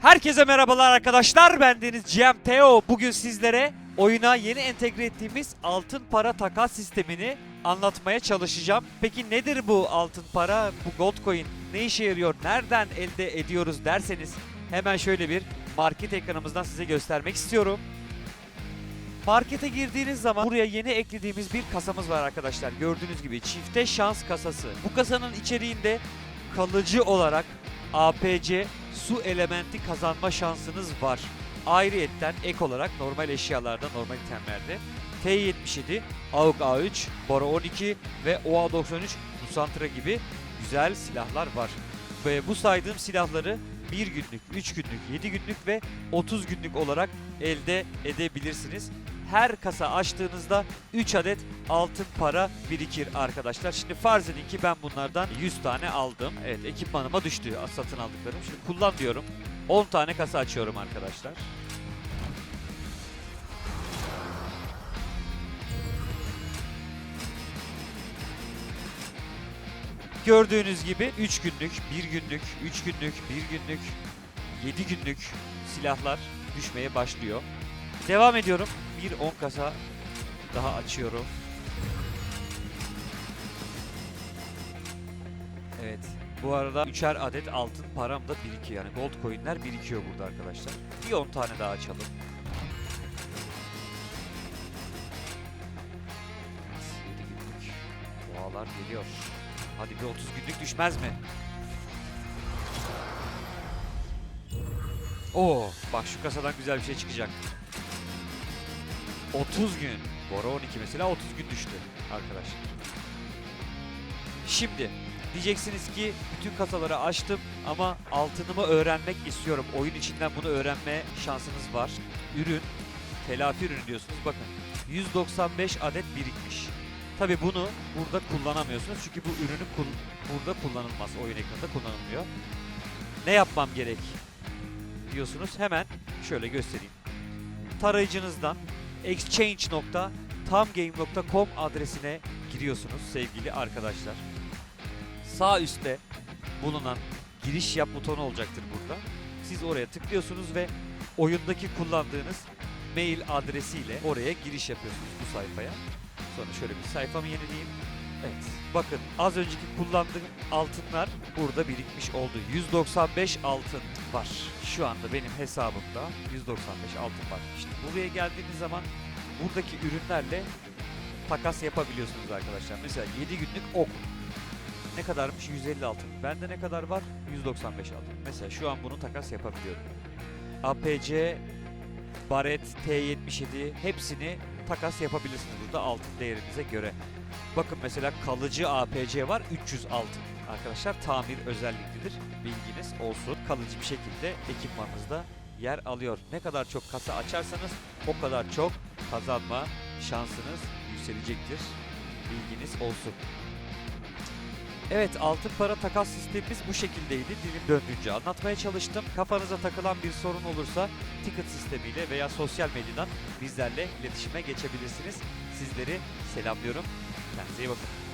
Herkese merhabalar arkadaşlar. Ben Deniz GMTO. Bugün sizlere oyuna yeni entegre ettiğimiz altın para takas sistemini anlatmaya çalışacağım. Peki nedir bu altın para, bu gold coin? Ne işe yarıyor? Nereden elde ediyoruz derseniz hemen şöyle bir market ekranımızdan size göstermek istiyorum. Markete girdiğiniz zaman buraya yeni eklediğimiz bir kasamız var arkadaşlar. Gördüğünüz gibi çifte şans kasası. Bu kasanın içeriğinde kalıcı olarak APC su elementi kazanma şansınız var. Ayrıyetten ek olarak normal eşyalarda, normal itemlerde T77, AUG A3, Bora 12 ve OA93 Lusantra gibi güzel silahlar var. Ve bu saydığım silahları 1 günlük, 3 günlük, 7 günlük ve 30 günlük olarak elde edebilirsiniz. Her kasa açtığınızda 3 adet altın para birikir arkadaşlar. Şimdi farz edin ki ben bunlardan 100 tane aldım. Evet ekipmanıma düştü satın aldıklarım. Şimdi kullan diyorum. 10 tane kasa açıyorum arkadaşlar. Gördüğünüz gibi 3 günlük, 1 günlük, 3 günlük, 1 günlük, 7 günlük silahlar düşmeye başlıyor. Devam ediyorum. Bir 10 kasa daha açıyorum. Evet. Bu arada üçer adet altın param da birikiyor. Yani gold coinler birikiyor burada arkadaşlar. Bir 10 tane daha açalım. Boğalar geliyor. Hadi bir 30 günlük düşmez mi? Oo, bak şu kasadan güzel bir şey çıkacak. 30 gün. Bora 12 mesela 30 gün düştü arkadaşlar. Şimdi diyeceksiniz ki bütün kasaları açtım ama altınımı öğrenmek istiyorum. Oyun içinden bunu öğrenme şansınız var. Ürün, telafi ürünü diyorsunuz. Bakın 195 adet birikmiş. Tabi bunu burada kullanamıyorsunuz çünkü bu ürünü kul- burada kullanılmaz. Oyun ekranında kullanılmıyor. Ne yapmam gerek diyorsunuz. Hemen şöyle göstereyim. Tarayıcınızdan exchange.tamgame.com adresine giriyorsunuz sevgili arkadaşlar. Sağ üstte bulunan giriş yap butonu olacaktır burada. Siz oraya tıklıyorsunuz ve oyundaki kullandığınız mail adresiyle oraya giriş yapıyorsunuz bu sayfaya. Sonra şöyle bir sayfamı yenileyeyim. Evet. Bakın az önceki kullandığım altınlar burada birikmiş oldu. 195 altın var. Şu anda benim hesabımda 195 altın var. İşte buraya geldiğiniz zaman buradaki ürünlerle takas yapabiliyorsunuz arkadaşlar. Mesela 7 günlük ok. Ne kadarmış? 150 altın. Bende ne kadar var? 195 altın. Mesela şu an bunu takas yapabiliyorum. APC, Baret, T77 hepsini takas yapabilirsiniz burada altın değerinize göre. Bakın mesela kalıcı APC var 300 altın. Arkadaşlar tamir özelliklidir. Bilginiz olsun. Kalıcı bir şekilde ekipmanınızda yer alıyor. Ne kadar çok kasa açarsanız o kadar çok kazanma şansınız yükselecektir. Bilginiz olsun. Evet altın para takas sistemimiz bu şekildeydi. Dilim döndüğünce anlatmaya çalıştım. Kafanıza takılan bir sorun olursa ticket sistemiyle veya sosyal medyadan bizlerle iletişime geçebilirsiniz. Sizleri selamlıyorum. Kendinize iyi bakın.